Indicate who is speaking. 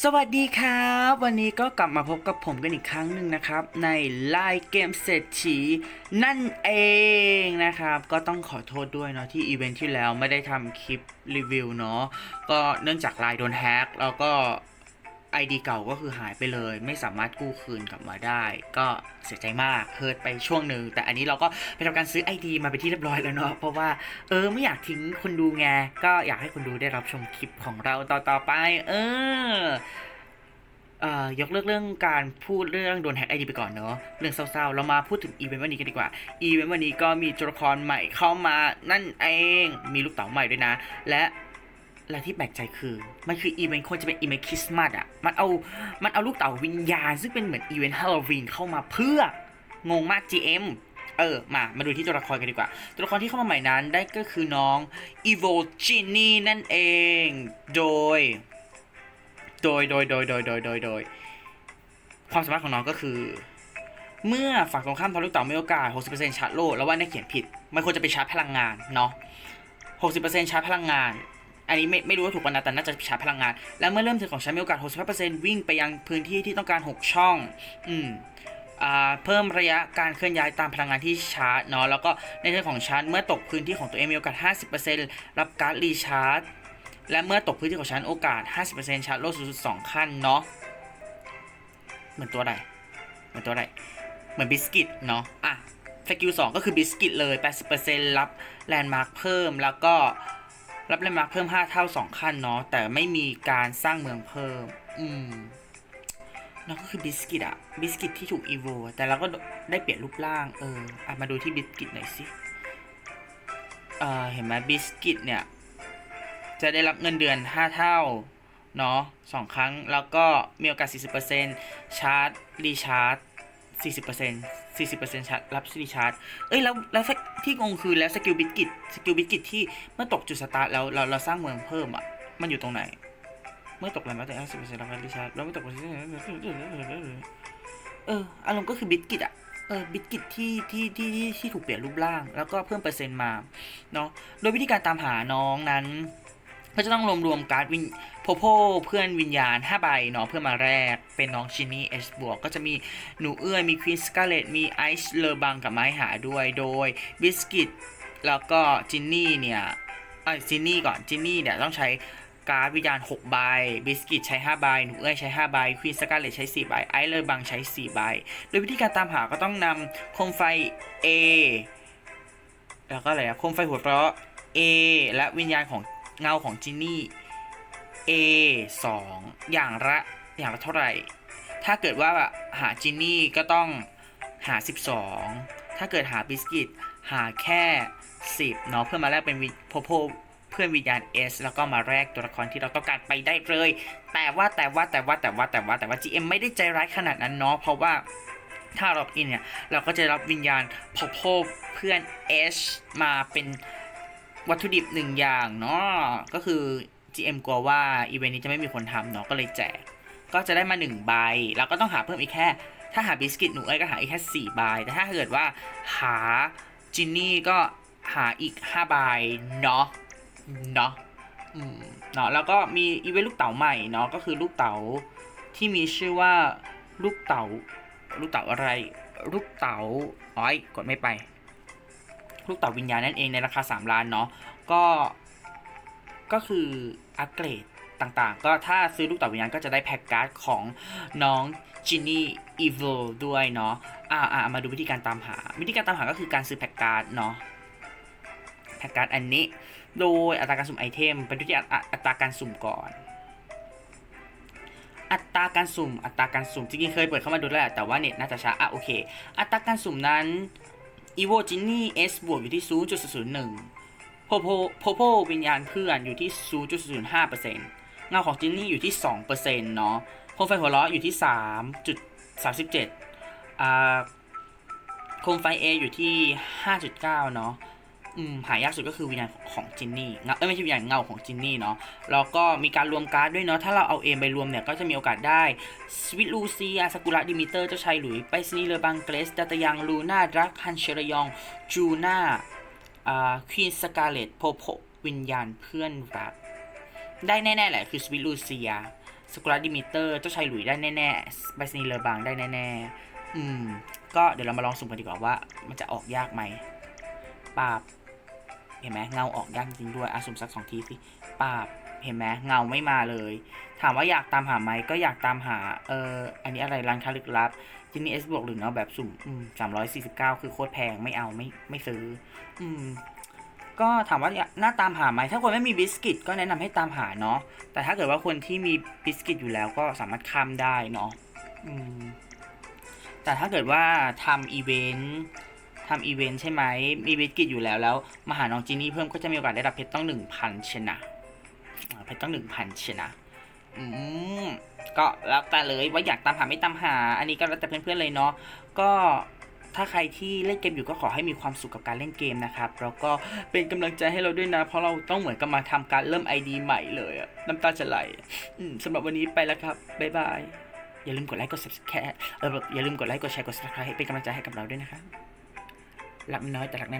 Speaker 1: สวัสดีครับ วันนี้ก็กลับมาพบกับผมกันอีกครั้งหนึ่งนะครับ ในไลน์เกมเศรษฐีนั่นเองนะครับ ก็ต้องขอโทษด้วยเนาะที่อีเวนท์ที่แล้วไม่ได้ทำคลิปรีวิวเนาะก็เนื่องจากไลน์โดนแฮ็กแล้วก็ ID เก่าก็คือหายไปเลย ไม่สามารถกู้คืนกลับมาได้ ก็เสียใจมากเฮิร์ตไปช่วงหนึ่งแต่อันนี้เราก็ไปทำการซื้อ ID มาเป็นที่เรียบร้อยแล้วเนาะเพราะว่าเออไม่อยากทิ้งคนดูไงก็อยากให้คนดูได้รับชมคลิปของเราต่อๆไป เออเอ่อยกเลิกเรื่องการพูดเรื่องโดนแฮกไอดีไปก่อนเนอะเรื่องเศร้าๆ เรามาพูดถึงอีเวนต์วันนี้กันดีกว่า อีเวนต์วันนี้ก็มีตัวละครใหม่เข้ามานั่นเอง มีลูกเต๋าใหม่ด้วยนะ และ และที่แปลกใจคือ มันคืออีเวนต์ควรจะเป็นอีเวนต์คริสต์มาสอะ มันเอา มันเอาลูกเต๋าวิญญาณ ซึ่งเป็นเหมือนอีเวนต์ฮาโลวีนเข้ามาเพื่องงมาก GM เออ มา มาดูที่ตัวละครกันดีกว่า ตัวละครที่เข้ามาใหม่นั้นได้ก็คือน้อง Evo Genie นั่นเอง โดย โดย โดย โดย โดย โดย โดย โดย ความสามารถของน้องก็คือ เมื่อฝั่งตรงข้ามพอลูกเต๋ามีโอกาส 60%ชาร์จโลดแล้วว่าเนี่ยเขียนผิด มันควรจะไปชาร์จพลังงานเนาะ60%ชาร์จพลังงาน อันนี้ไม่ไม่รู้ว่าถูกปะนะแต่น่าจะชาร์จพลังงาน และเมื่อเริ่มเทิร์นของฉันมีโอกาส 65%วิ่งไปยังพื้นที่ที่ต้องการ 6 ช่อง อืมอ่าเพิ่มระยะการเคลื่อนย้ายตามพลังงานที่ชาร์จเนาะแล้วก็ในเทิร์นของฉันเมื่อตกพื้นที่ของตัวเองมีโอกาส 50%รับการ์ดรีชาร์จและเมื่อตกพื้นที่ของฉันโอกาส 50%ชาร์จโลดสูงสุด2ขั้นเนาะเหมือนตัวอะไรเหมือนตัวอะไรเหมือนบิสกิตเนาะอะสกิล2ก็คือบิสกิตเลย 80%รับแลนด์มาร์คเพิ่มแล้วก็ รับแลนด์มาร์คเพิ่ม 5 เท่า 2 ขั้นเนาะแต่ไม่มีการสร้างเมืองเพิ่ม อืมนั่นก็คือบิสกิตอะบิสกิตที่ถูกอีโวแต่เราก็ได้เปลี่ยนรูปร่างเอออะมาดูที่บิสกิตหน่อยสิเอ่อเห็นไหมบิสกิตเนี่ย จะได้รับเงินเดือน 5 เท่าเนาะสองครั้งแล้วก็มีโอกาส 40%ชาร์จรีชาร์จ 40% 40%ชาร์จรับรีชาร์จ เอ้ยแล้วแล้วที่งงคือแล้วสกิลบิสกิตสกิลบิสกิตที่เมื่อตกจุดสตาร์ทแล้วเราเราสร้างเมืองเพิ่มอะ มันอยู่ตรงไหน เมื่อตกแรงมาแต่50%รับรีชาร์จแล้วไม่ตกเอออารมณ์ก็คือบิสกิตอะเออบิสกิตที่ที่ที่ที่ที่ถูกเปลี่ยนรูปร่าง แล้วก็เพิ่มเปอร์เซ็นต์มาเนาะโดยวิธีการตามหาน้องนั้น ก็จะต้องรวมรวมการ์ดวินโพโพเพื่อนวิญญาณ5ใบเนาะเพื่อมาแรกเป็นน้องชินนี่เอสบวกก็จะมีหนูเอื้อยมีควีนสกาเลตมีไอซ์เลอบังกับไม้หาด้วยโดยบิสกิตแล้วก็จินนี่เนี่ยเอ้ยจินนี่ก่อนจินนี่เนี่ยต้องใช้การ์ดวิญญาณ6ใบ บิสกิตใช้5ใบ หนูเอื้อยใช้5ใบ ควีนสกาเลตใช้4ใบ ไอซ์เลอบังใช้4ใบ โดยวิธีการตามหาก็ต้องนำโคมไฟ A แล้วก็อะไรอะโคมไฟหัวเราะ A และวิญญาณของ เงาของจินนี่ A 2อย่างละอย่างละเท่าไหร่ ถ้าเกิดว่าหาจินนี่ก็ต้องหา 12 ถ้าเกิดหาบิสกิตหาแค่ 10เนาะเพื่อมาแลกเป็นวิโพโพเพื่อนวิญญาณ S แล้วก็มาแลกตัวละครที่เราต้องการไปได้เลย แต่ว่าแต่ว่าแต่ว่าแต่ว่าแต่ว่าแต่ว่า GM ไม่ได้ใจร้ายขนาดนั้นเนาะเพราะว่าถ้าเราอินเนี่ย เราก็จะรับวิญญาณโพโพเพื่อน S มาเป็น วัตถุดิบหนึ่งอย่างเนาะก็คือ GM กลัวว่าอีเวนต์นี้จะไม่มีคนทำเนาะก็เลยแจก ก็จะได้มา1ใบแล้วก็ต้องหาเพิ่มอีกแค่ ถ้าหาบิสกิตหนูเอ้ยก็หาอีกแค่4ใบแต่ถ้าเกิดว่าหาจินนี่ก็หาอีก5ใบเนาะเนาะอืมเนาะแล้วก็มีอีเวนต์ลูกเต๋าใหม่เนาะก็คือลูกเต๋าที่มีชื่อว่าลูกเต๋าลูกเต๋าอะไร ลูกเต๋าอ้อยกดไม่ไป ลูกเต๋าวิญญาณนั่นเองในราคา 3 ล้านเนาะก็ก็คืออัปเกรดต่างๆ ก็ถ้าซื้อลูกเต๋าวิญญาณก็จะได้แพ็กการ์ดของน้องจินนี่อีเวลด้วยเนาะอ่าอ่ามาดูวิธีการตามหา วิธีการตามหาก็คือการซื้อแพ็กการ์ดเนาะแพ็กการ์ดอันนี้ โดยอัตราการสุ่มไอเทมเป็นวิธีอัตอัตราการสุ่มก่อน อัตราการสุ่ม อัตราการสุ่มจริงๆเคยเปิดเข้ามาดูแล้วแหละแต่ว่าเน็ตน่าจะช้าอะโอเค อัตราการสุ่มนั้น อีโวจินนี่ S บวกอยู่ที่0.01โพโพโพโพวิญญาณเพื่อนอยู่ที่ 0.05%เงาของจินนี่อยู่ที่ 2%เนาะโคมไฟหัวเราะอยู่ที่ 3.37อ่าโคมไฟ A อยู่ที่ 5.9 เนาะ หายากสุดก็คือวิญญาณของจินนี่เงาเอ้ไม่ใช่วิญญาณเงาของจินนี่เนาะแล้วก็มีการรวมการ์ดด้วยเนาะถ้าเราเอาเอไปรวมเนี่ยก็จะมีโอกาสได้สวิตลูเซียสกุระดิมิเตอร์เจ้าชายหลุยไปสนีเลอบังเกรสดัตยังลูน่าดรักฮันเชรยองจูน่าอ่าควีนสกาเลตโพโพวิญญาณเพื่อนรักได้แน่ๆแหละคือสวิตลูเซียสกุลาดิมิเตอร์ เจ้าชายหลุยได้แน่ๆไบสนีเลอบางได้แน่ๆ อืม ก็เดี๋ยวเรามาลองสุ่มกันดีกว่าว่า มันจะออกยากไหมปาบ เห็นไหมเงาออกยากจริงด้วยอะสุ่มสักสองทีสิปาบเห็นไหมเงาไม่มาเลย ถามว่าอยากตามหาไหมก็อยากตามหาเอออันนี้อะไรร้านค้าลึกลับจินนี่เอสบวกหรือเนาะแบบสุ่มอืมสามร้อยสี่สิบเก้าคือโคตรแพงไม่เอาไม่ไม่ซื้อ อืม ก็ถามว่าอยากน่าตามหาไหมถ้าคนไม่มีบิสกิตก็แนะนำให้ตามหาเนาะแต่ถ้าเกิดว่าคนที่มีบิสกิตอยู่แล้วก็สามารถข้ามได้เนาะอืมแต่ถ้าเกิดว่าทำอีเวนต์ ทำอีเวนต์ใช่ไหมมีบิสกิตอยู่แล้วแล้วมาหาน้องจีนี่เพิ่มก็จะมีโอกาสได้รับเพชรต้องหนึ่งพันชนะเพชรต้องหนึ่งพันชนะอืมก็แล้วแต่เลยว่าอยากตามหาไม่ตามหา อันนี้ก็แล้วแต่เพื่อนๆเลยเนาะก็ถ้าใครที่เล่นเกมอยู่ก็ขอให้มีความสุขกับการเล่นเกมนะครับ แล้วก็เป็นกำลังใจให้เราด้วยนะ เพราะเราต้องเหมือนกับมาทำการเริ่ม ID ใหม่เลยอะน้ำตาจะไหลอืมสำหรับวันนี้ไปแล้วครับ บ๊ายบาย อย่าลืมกดไลค์กด subscribe เอออย่าลืมกดไลค์กดแชร์กด subscribe เป็นกำลังใจให้กับเราด้วยนะครับ รักน้อยแต่รัก